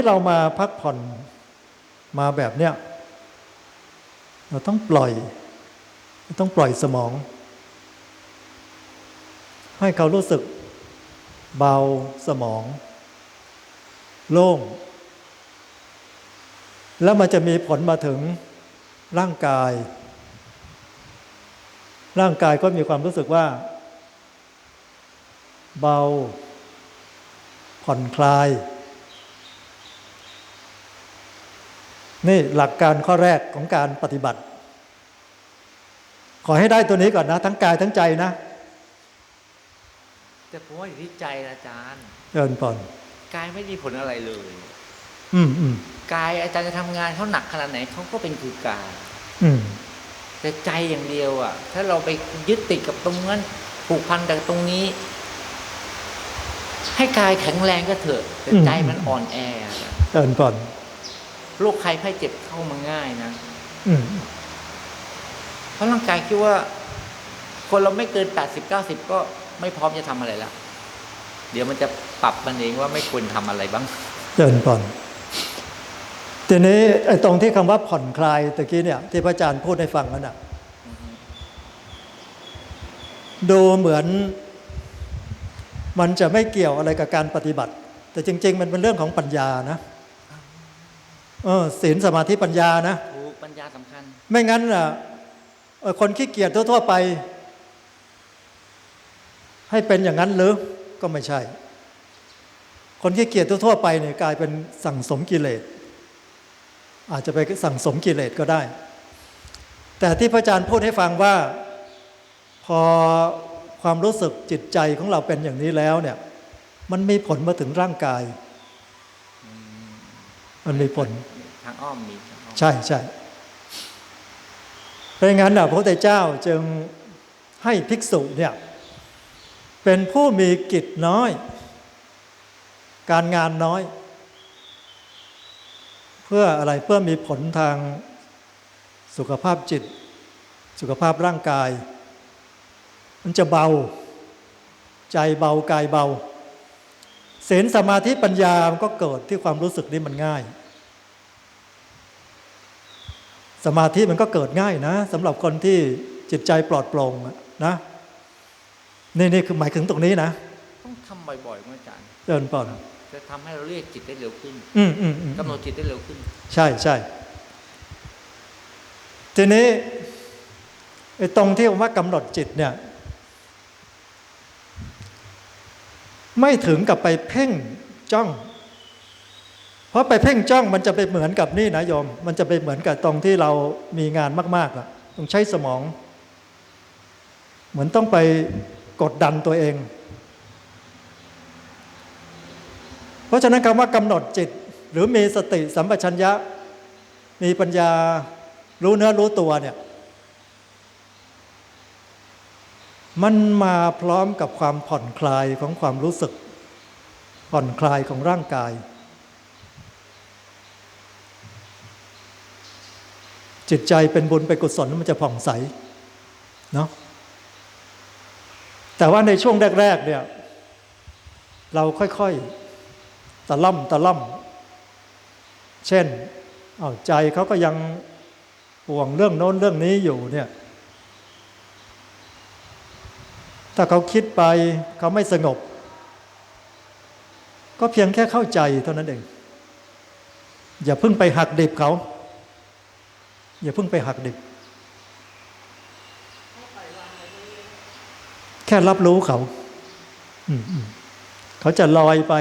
ที่เรามาพักผ่อนมาแบบเนี้ยเราต้องปล่อย ต้องปล่อยสมอง ให้เขารู้สึก เบาสมอง โล่ง แล้วมันจะมีผลมาถึงร่างกาย ร่างกายก็มีความรู้สึกว่า เบา ผ่อนคลาย นี่หลักการข้อแรกของการปฏิบัติ ขอให้ได้ตัวนี้ก่อนนะ ทั้งกายทั้งใจนะ แต่ผมว่าอยู่ที่ใจนะอาจารย์เดินก่อนกายไม่ได้ผลอะไรเลย อืมอืมกายอาจารย์จะทำงานเขาหนักขนาดไหนเขาก็เป็นคือกายอืมแต่ใจอย่างเดียวอะ ถ้าเราไปยึดติดกับตรงนั้นผูกพันกับตรงนี้ ให้กายแข็งแรงก็เถอะแต่ใจมันอ่อนแออะเดินก่อน โรคภัยไข้เจ็บเข้ามาง่ายนะอืมเพราะร่างกายคิดว่า คนเราไม่เกินแปดสิบเก้าสิบก็ไม่พร้อมจะทำอะไรแล้ว เดี๋ยวมันจะปรับมันเองว่าไม่ควรทำอะไรบ้างเดินก่อนทีนี้ไอ้ตรงที่คำว่าผ่อนคลายตะกี้เนี่ย ที่พระอาจารย์พูดให้ฟังนั่นน่ะดูเหมือน มันจะไม่เกี่ยวอะไรกับการปฏิบัติ แต่จริง ๆ มันเป็นเรื่องของปัญญานะ เออศีลสมาธิปัญญานะถูกปัญญาสำคัญ ไม่งั้นน่ะเอ่อคนขี้เกียจทั่วๆไป ให้เป็นอย่างนั้นหรือก็ไม่ใช่ คนขี้เกียจทั่วๆไปเนี่ยกลายเป็นสั่งสมกิเลส อาจจะไปสั่งสมกิเลสก็ได้ แต่ที่พระอาจารย์พูดให้ฟังว่า พอความรู้สึกจิตใจของเราเป็นอย่างนี้แล้วเนี่ย มันมีผลมาถึงร่างกาย มันมีผลทางอ้อมมีทางอ้อมใช่ใช่เพราะงั้นนะพระพุทธเจ้าจึงให้ภิกษุเนี่ยเป็นผู้มีกิจน้อย การงานน้อย เพื่ออะไรเพื่อมีผลทางสุขภาพจิต สุขภาพร่างกาย มันจะเบา ใจเบากายเบา ศีลสมาธิปัญญามันก็เกิดที่ความรู้สึกนี้มันง่าย สมาธิมันก็เกิดง่ายนะสำหรับคนที่จิตใจปลอดโปร่งอะนะนี่นี่คือหมายถึงตรงนี้นะต้องทำบ่อยๆเมื่อาจารย์เดินก่อนจะทำให้เราเรียกจิตได้เร็วขึ้นอืมอืมอืมกำหนดจิตได้เร็วขึ้น ใช่ใช่ทีนี้ไอ้ตรงที่ผมว่ากำหนดจิตเนี่ย ไม่ถึงกับไปเพ่งจ้อง เพราะไปเพ่งจ้องมันจะไปเหมือนกับนี่นะโยม มันจะไปเหมือนกับตรงที่เรามีงานมากๆอะต้องใช้สมอง เหมือนต้องไปกดดันตัวเอง เพราะฉะนั้นคำว่ากำหนดจิต หรือมีสติสัมปชัญญะ มีปัญญารู้เนื้อรู้ตัวเนี่ย มันมาพร้อมกับความผ่อนคลายของความรู้สึก ผ่อนคลายของร่างกาย จิตใจเป็นบุญเป็นกุศลมันจะผ่องใสเนาะแต่ว่าในช่วงแรก ๆ เนี่ย เราค่อย ๆ ตะล่อมตะล่อมเช่น เอาใจเขาก็ยังห่วงเรื่องโน้นเรื่องนี้อยู่เนี่ย ถ้าเขาคิดไปเขาไม่สงบ ก็เพียงแค่เข้าใจเท่านั้นเอง อย่าเพิ่งไปหักดิบเขา อย่าเพิ่งไปหักดิบ แค่รับรู้เขาเขาจะลอยไป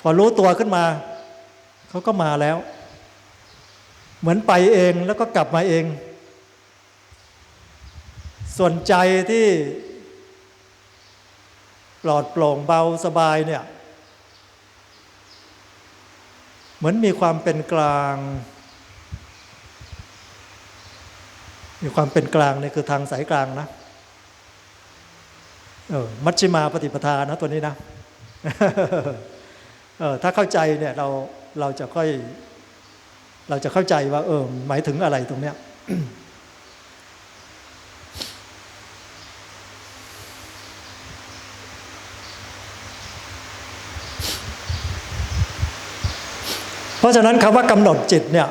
พอรู้ตัวขึ้นมา เขาก็มาแล้ว เหมือนไปเองแล้วก็กลับมาเอง ส่วนใจที่ ปลอดโปร่งเบาสบายเนี่ย เหมือนมีความเป็นกลาง มีความเป็นกลางเนี่ยคือทางสายกลางนะเออมัชฌิมาปฏิปทานะตัวนี้นะเออถ้าเข้าใจเนี่ยเราเราจะค่อย เราจะเข้าใจว่า เออหมายถึงอะไรตรงเนี้ย ราะฉะนั้นคำว่ากำหนดจิตเนี่ย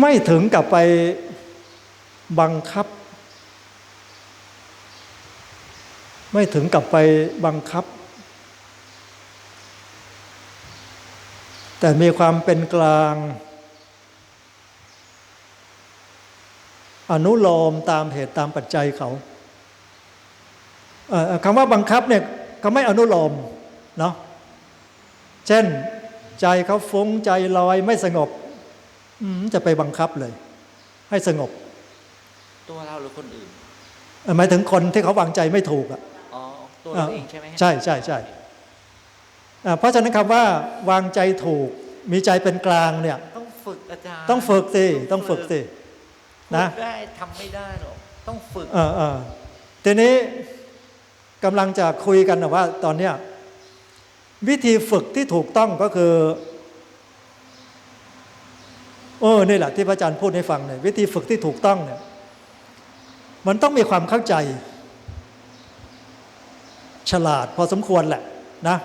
ไม่ถึงกับไปบังคับ ไม่ถึงกับไปบังคับ แต่มีความเป็นกลาง อนุโลมตามเหตุตามปัจจัยเขาคำว่าบังคับเนี่ยเขาไม่อนุโลมเนาะเช่น ใจเขาฟุ้งใจลอยไม่สงบอืมจะไปบังคับเลย ให้สงบ ตัวเราหรือคนอื่นเอ่อหมายถึงคนที่เขาวางใจไม่ถูกอะอ๋อตัวเราเองใช่ไหมใช่ใช่ใช่อ่าเพราะฉะนั้นคำว่าวางใจถูก มีใจเป็นกลางเนี่ย ต้องฝึกอาจารย์ต้องฝึกสิต้องฝึกสินะฝึกได้ทำไม่ได้หรอกต้องฝึกเออเออทีนี้กำลังจะคุยกันนะว่า ตอนเนี้ย วิธีฝึกที่ถูกต้องก็คือเออนี่แหละที่พระอาจารย์พูดให้ฟังเนี่ยวิธีฝึกที่ถูกต้องเนี่ยมันต้องมีความเข้าใจ ฉลาดพอสมควรแหละนะ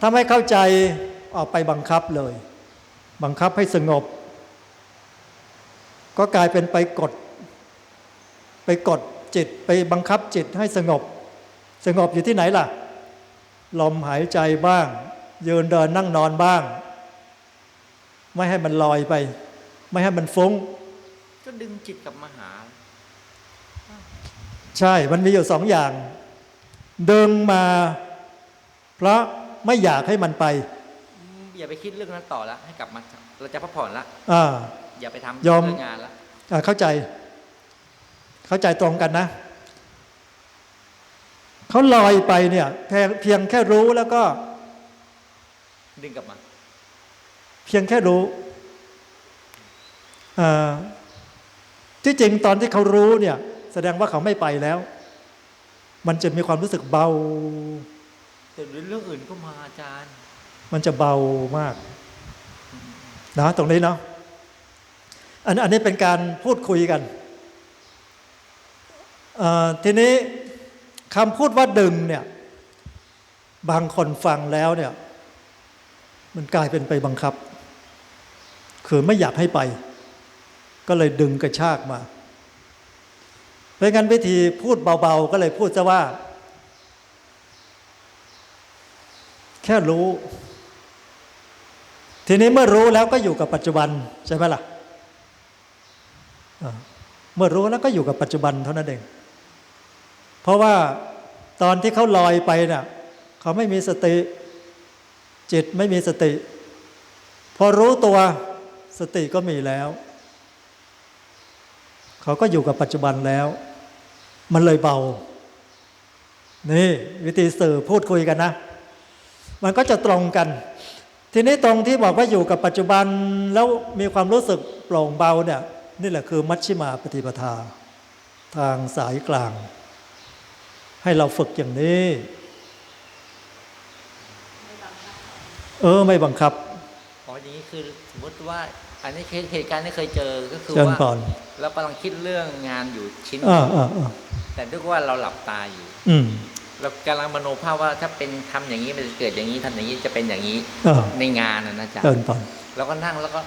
ถ้าไม่เข้าใจออกไปบังคับเลย บังคับให้สงบ ก็กลายเป็นไปกด ไปกดจิตไปบังคับจิตให้สงบ สงบอยู่ที่ไหนล่ะ ลมหายใจบ้าง ยืนเดินนั่งนอนบ้าง ไม่ให้มันลอยไป ไม่ให้มันฟุ้ง ก็ดึงจิตกลับมาหา ใช่มันมีอยู่สองอย่าง ดึงมา เพราะไม่อยากให้มันไป อย่าไปคิดเรื่องนั้นต่อละให้กลับมา เราจะพักผ่อนละอ่าอย่าไปทำยอมเรื่องงานละอ่าเข้าใจ เข้าใจตรงกันนะ เขาลอยไปเนี่ยเพียงเพียงแค่รู้แล้วก็ ดึงกลับมา เพียงแค่รู้อ่าที่จริงตอนที่เขารู้เนี่ย แสดงว่าเขาไม่ไปแล้ว มันจะมีความรู้สึกเบาแต่เรื่องอื่นก็มาอาจารย์ มันจะเบามากนะตรงนี้เนาะอันอันนี้เป็นการพูดคุยกันเอ่อทีนี้ คำพูดว่าดึงเนี่ย บางคนฟังแล้วเนี่ย มันกลายเป็นไปบังคับ คือไม่อยากให้ไป ก็เลยดึงกระชากมาเพราะงั้นวิธีพูดเบาๆ ก็เลยพูดซะว่า แค่รู้ ทีนี้เมื่อรู้แล้วก็อยู่กับปัจจุบันใช่ไหมล่ะเมื่อรู้แล้วก็อยู่กับปัจจุบันเท่านั้นเอง เพราะว่าตอนที่เขาลอยไปเนี่ยเขาไม่มีสติ จิตไม่มีสติ พอรู้ตัวสติก็มีแล้ว เขาก็อยู่กับปัจจุบันแล้ว มันเลยเบา นี่วิธีสื่อพูดคุยกันนะ มันก็จะตรงกัน ทีนี้ตรงที่บอกว่าอยู่กับปัจจุบันแล้วมีความรู้สึกโปร่งเบาเนี่ย นี่แหละคือมัชชิมาปฏิปทา ทางสายกลาง ให้เราฝึกอย่างนี้ เออไม่บังคับอ๋ออย่างนี้คือสมมติว่า อันนี้เหตุการณ์ที่เคยเจอก็คือเชิญว่าก่อนเรากำลังคิดเรื่องงานอยู่ชิ้นอ่าอ่าอ่าแต่ด้วยว่าเราหลับตาอยู่ อืมเรากำลังมโนภาพว่าถ้าเป็นทำอย่างนี้มันจะเกิดอย่างนี้ทำอย่างนี้จะเป็นอย่างนี้อ่าในงานนะนะจ๊ะเชิญก่อนเราก็นั่งแล้วก็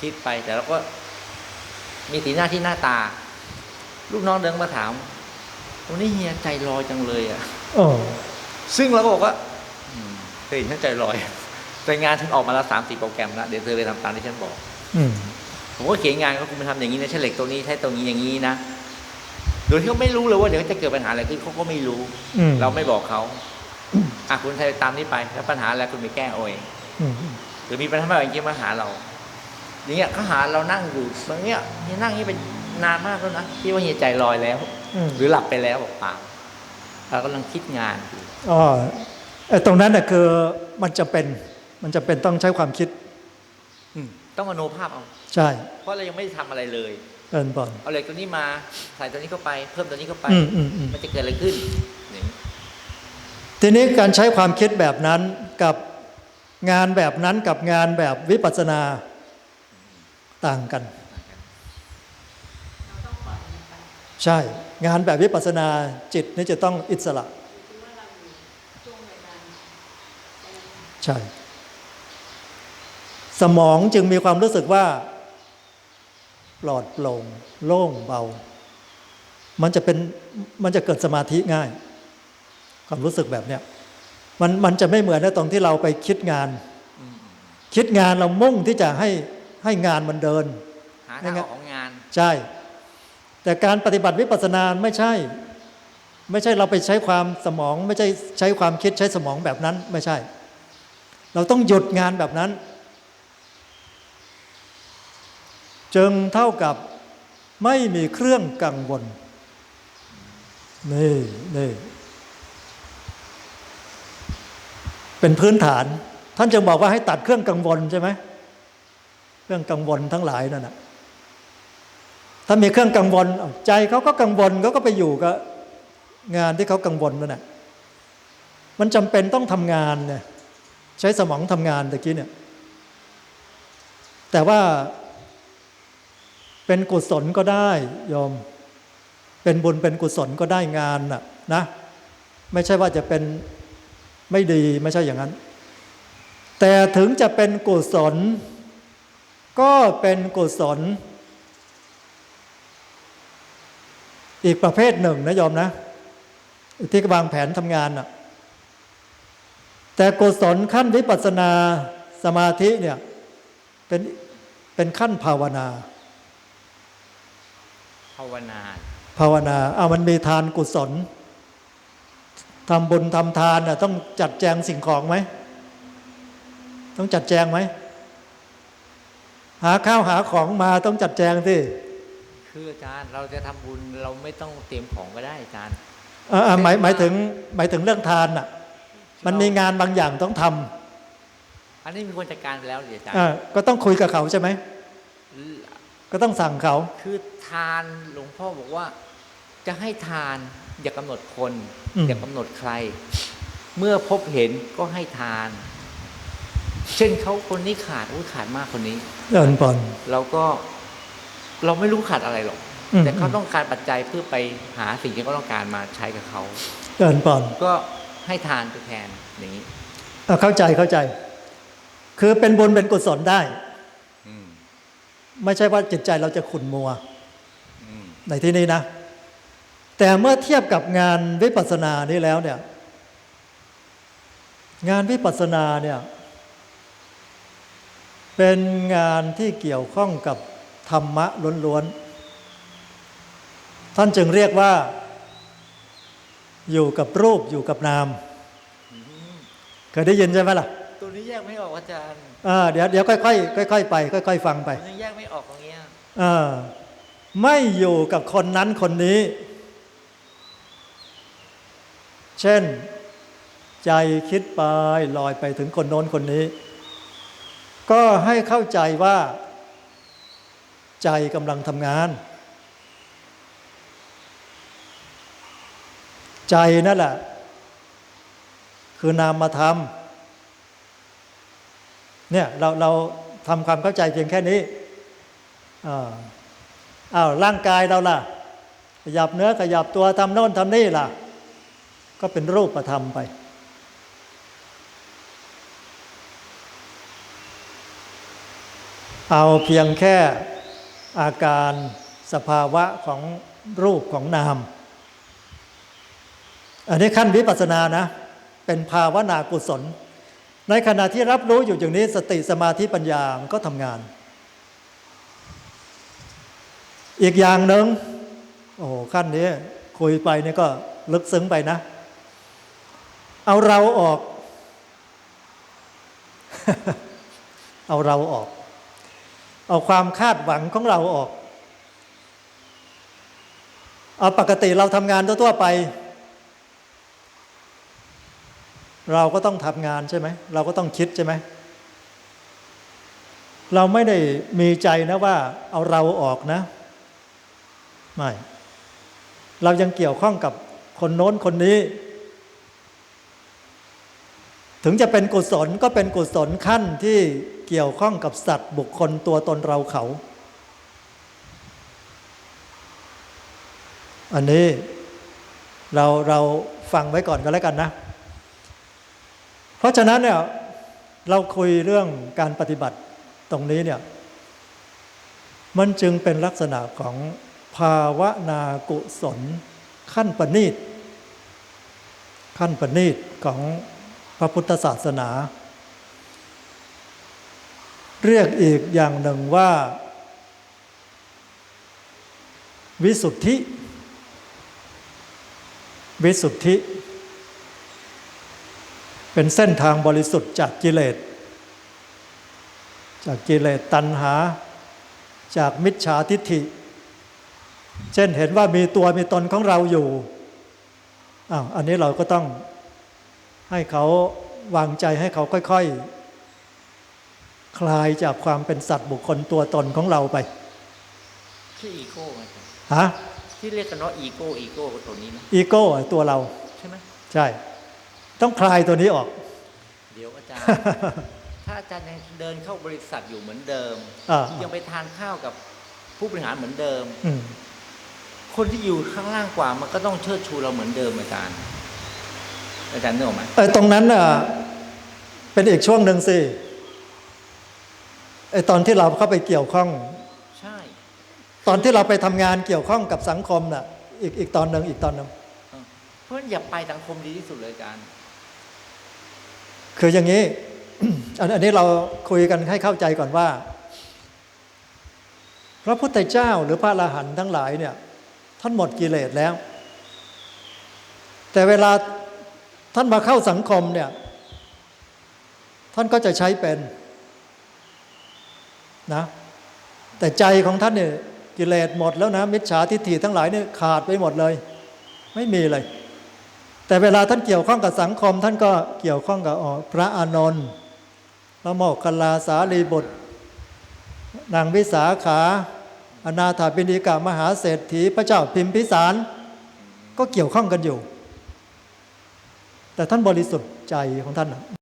คิดไปแต่เราก็มีสีหน้าที่หน้าตา ลูกน้องเดินมาถาม วันนี้เฮียใจลอยจังเลยอะโอ้ซึ่งเราก็บอกว่าอืมเคยเห็นฉันใจลอยแต่งานฉันออกมาแล้วสามสี่โปรแกรมแล้วเดี๋ยวเธอไปทำตามที่ฉันบอก อืมผมก็เขียนงานก็คุณไปทำอย่างนี้นะใช้เหล็กตัวนี้ใช้ตรงนี้อย่างนี้นะโดยที่เขาไม่รู้เลยว่าเดี๋ยวจะเกิดปัญหาอะไรขึ้นเขาก็ไม่รู้อืมเราไม่บอกเขาอะคุณใช้ตามนี้ไป แล้วปัญหาอะไรคุณไปแก้เอาเองอืมหรือมีปัญหาอะไรอย่างเงี้ยมาหาเราอย่างเงี้ยเขาหาเรานั่งอยู่ตรงเนี้ยเฮียนั่งอย่างนี้เป็นนานมากแล้วนะที่ว่าเฮียใจลอยแล้วอืม หรือหลับไปแล้วบอกเปล่าเรากำลังคิดงานอยู่อ๋อไอ้ตรงนั้นน่ะคือมันจะเป็นมันจะเป็นต้องใช้ความคิดต้องมโนภาพเอา ใช่ เพราะเรายังไม่ได้ทำอะไรเลยเอินก่อนเอาเหล็กตัวนี้มาใส่ตัวนี้เข้าไป เพิ่มตัวนี้เข้าไปอืมอืมอืมมันจะเกิดอะไรขึ้นอย่างนี้ทีนี้การใช้ความคิดแบบนั้นกับงานแบบนั้นกับงานแบบวิปัสสนาต่างกัน ใช่ งานแบบวิปัสสนาจิตนี่จะต้องอิสระ ใช่ สมองจึงมีความรู้สึกว่าปลอดโปร่งโล่งเบา มันจะเป็นมันจะเกิดสมาธิง่าย ความรู้สึกแบบเนี้ยมันมันจะไม่เหมือนในตรงที่เราไปคิดงาน คิดงานเรามุ่งที่จะให้ให้งานมันเดินหาทางออกของงาน ใช่ แต่การปฏิบัติวิปัสสนาไม่ใช่ ไม่ใช่เราไปใช้ความสมอง ไม่ใช่ใช้ความคิดใช้สมองแบบนั้นไม่ใช่ เราต้องหยุดงานแบบนั้น จึงเท่ากับไม่มีเครื่องกังวลนี่นี่เป็นพื้นฐาน ท่านจึงบอกว่าให้ตัดเครื่องกังวลใช่ไหม เครื่องกังวลทั้งหลายนั่นนะ ถ้ามีเครื่องกังวลใจเขาก็กังวลเขาก็ไปอยู่กับงานที่เขากังวลนั่นแหละมันจำเป็นต้องทำงานเนี่ยใช้สมองทำงานตะกี้เนี่ย แต่ว่าเป็นกุศลก็ได้โยมเป็นบุญเป็นกุศลก็ได้งานน่ะนะ ไม่ใช่ว่าจะเป็นไม่ดีไม่ใช่อย่างนั้น แต่ถึงจะเป็นกุศล ก็เป็นกุศล อีกประเภทหนึ่งนะโยมนะ ที่วางแผนทำงานน่ะแต่กุศลขั้นวิปัสสนาสมาธิเนี่ยเป็นเป็นขั้นภาวนา ภาวนา ภาวนาเอามันมีทานกุศลทำบุญทำทานน่ะต้องจัดแจงสิ่งของไหม ต้องจัดแจงไหมหาข้าวหาของมาต้องจัดแจงสิ คืออาจารย์เราจะทำบุญเราไม่ต้องเตรียมของก็ได้อาจารย์อ่าอ่าหมายหมายถึงหมายถึงเรื่องทานน่ะ มันมีงานบางอย่างต้องทำอันนี้มีคนจัดการไปแล้วดิอาจารย์อ่าก็ต้องคุยกับเขาใช่ไหมก็ต้องสั่งเขา คือทานหลวงพ่อบอกว่า จะให้ทานอย่ากำหนดคนอืมอย่ากำหนดใคร เมื่อพบเห็นก็ให้ทาน เช่นเขาคนนี้ขาดอุ้ยขาดมากคนนี้เดินปอนเราก็ เราไม่รู้ขาดอะไรหรอกอืมแต่เขาต้องการปัจจัยเพื่อไปหาสิ่งที่เขาต้องการมาใช้กับเขาเดินปอนก็ให้ทานไปแทนอย่างนี้อะเข้าใจเข้าใจ คือเป็นบุญเป็นกุศลได้อืมไม่ใช่ว่าจิตใจเราจะขุ่นมัวอืมในที่นี้นะ แต่เมื่อเทียบกับงานวิปัสสนานี้แล้วเนี่ย งานวิปัสสนาเนี่ย เป็นงานที่เกี่ยวข้องกับ ธรรมะล้วนๆ ท่านจึงเรียกว่า อยู่กับรูปอยู่กับนาม เคยได้ยินใช่ไหมล่ะ ตัวนี้แยกไม่ออกอาจารย์อ่าเดี๋ยวเดี๋ยวค่อยๆค่อยๆไป ค่อย ๆ ฟังไปตัวนี้แยกไม่ออกตรงเนี้ยอ่าไม่อยู่กับคนนั้นคนนี้ เช่น ใจคิดไปลอยไปถึงคนโน้นคนนี้ ก็ให้เข้าใจว่า ใจกำลังทำงาน ใจนั่นแหละ คือนามธรรมเนี่ยเราเราทำความเข้าใจเพียงแค่นี้อ้าวร่างกายเราล่ะ ขยับเนื้อขยับตัวทำโน่นทำนี่ล่ะ ก็เป็นรูปธรรมไปเอาเพียงแค่ อาการสภาวะของรูปของนาม อันนี้ขั้นวิปัสสนานะ เป็นภาวนากุศล ในขณะที่รับรู้อยู่อย่างนี้สติสมาธิปัญญามันก็ทำงาน อีกอย่างหนึ่งโอ้ขั้นนี้คุยไปนี่ก็ลึกซึ้งไปนะ เอาเราออก เอาเราออก เอาความคาดหวังของเราออก เอาปกติเราทำงานทั่วๆไป เราก็ต้องทำงานใช่ไหม เราก็ต้องคิดใช่ไหม เราไม่ได้มีใจนะว่าเอาเราออกนะ ไม่ เรายังเกี่ยวข้องกับคนโน้นคนนี้ ถึงจะเป็นกุศลก็เป็นกุศลขั้นที่เกี่ยวข้องกับสัตว์บุคคลตัวตนเราเขา อันนี้เราเราฟังไว้ก่อนก็แล้วกันนะ เพราะฉะนั้นเนี่ยเราคุยเรื่องการปฏิบัติตรงนี้เนี่ยมันจึงเป็นลักษณะของภาวนากุศลขั้นประณีตขั้นประณีตของ ระพุทธศาสนา เรียกอีกอย่างหนึ่งว่า วิสุทธิ วิสุทธิ เป็นเส้นทางบริสุทธิ์จากกิเลส จากกิเลสตัณหา จากมิจฉาทิฏฐิ เช่นเห็นว่ามีตัวมีตนของเราอยู่อ้าวอันนี้เราก็ต้อง ให้เขาวางใจให้เขาค่อยๆ คลายจากความเป็นสัตว์บุคคลตัวตนของเราไป ชื่ออีโก้ไงครับฮะที่เรียกกันว่าอีโก้อีโก้ก็ตัวนี้นะอีโก้อะตัวเรา ใช่ไหมใช่ ต้องคลายตัวนี้ออก เดี๋ยวอาจารย์ถ้าอาจารย์ยังเดินเข้าบริษัทอยู่เหมือนเดิมอ่ายังไปทานข้าวกับผู้บริหารเหมือนเดิมอืมคนที่อยู่ข้างล่างกว่ามันก็ต้องเชิดชูเราเหมือนเดิมอาจารย์ อาจารย์นึกออกไหมไอ้ตรงนั้นน่ะเป็นอีกช่วงหนึ่งสิไอ้ตอนที่เราเข้าไปเกี่ยวข้อง ใช่ ตอนที่เราไปทำงานเกี่ยวข้องกับสังคมน่ะ อีกอีกตอนหนึ่งอีกตอนหนึ่งเออเพราะฉะนั้นอย่าไปสังคมดีที่สุดเลยอาจารย์ คืออย่างนี้อันอันนี้เราคุยกันให้เข้าใจก่อนว่า พระพุทธเจ้าหรือพระอรหันต์ทั้งหลายเนี่ย ท่านหมดกิเลสแล้ว แต่เวลา ท่านมาเข้าสังคมเนี่ย ท่านก็จะใช้เป็นนะแต่ใจของท่านเนี่ยกิเลสหมดแล้วนะ มิจฉาทิฏฐิทั้งหลายเนี่ยขาดไปหมดเลย ไม่มีเลย แต่เวลาท่านเกี่ยวข้องกับสังคม ท่านก็เกี่ยวข้องกับออพระอานนท์พระโมคคัลาสารีบุตรนางวิสาขา อนาถาปิณิกามหาเศรษฐี พระเจ้าพิมพิสาร ก็เกี่ยวข้องกันอยู่ แต่ท่านบริสุทธิ์ใจของท่านน่ะ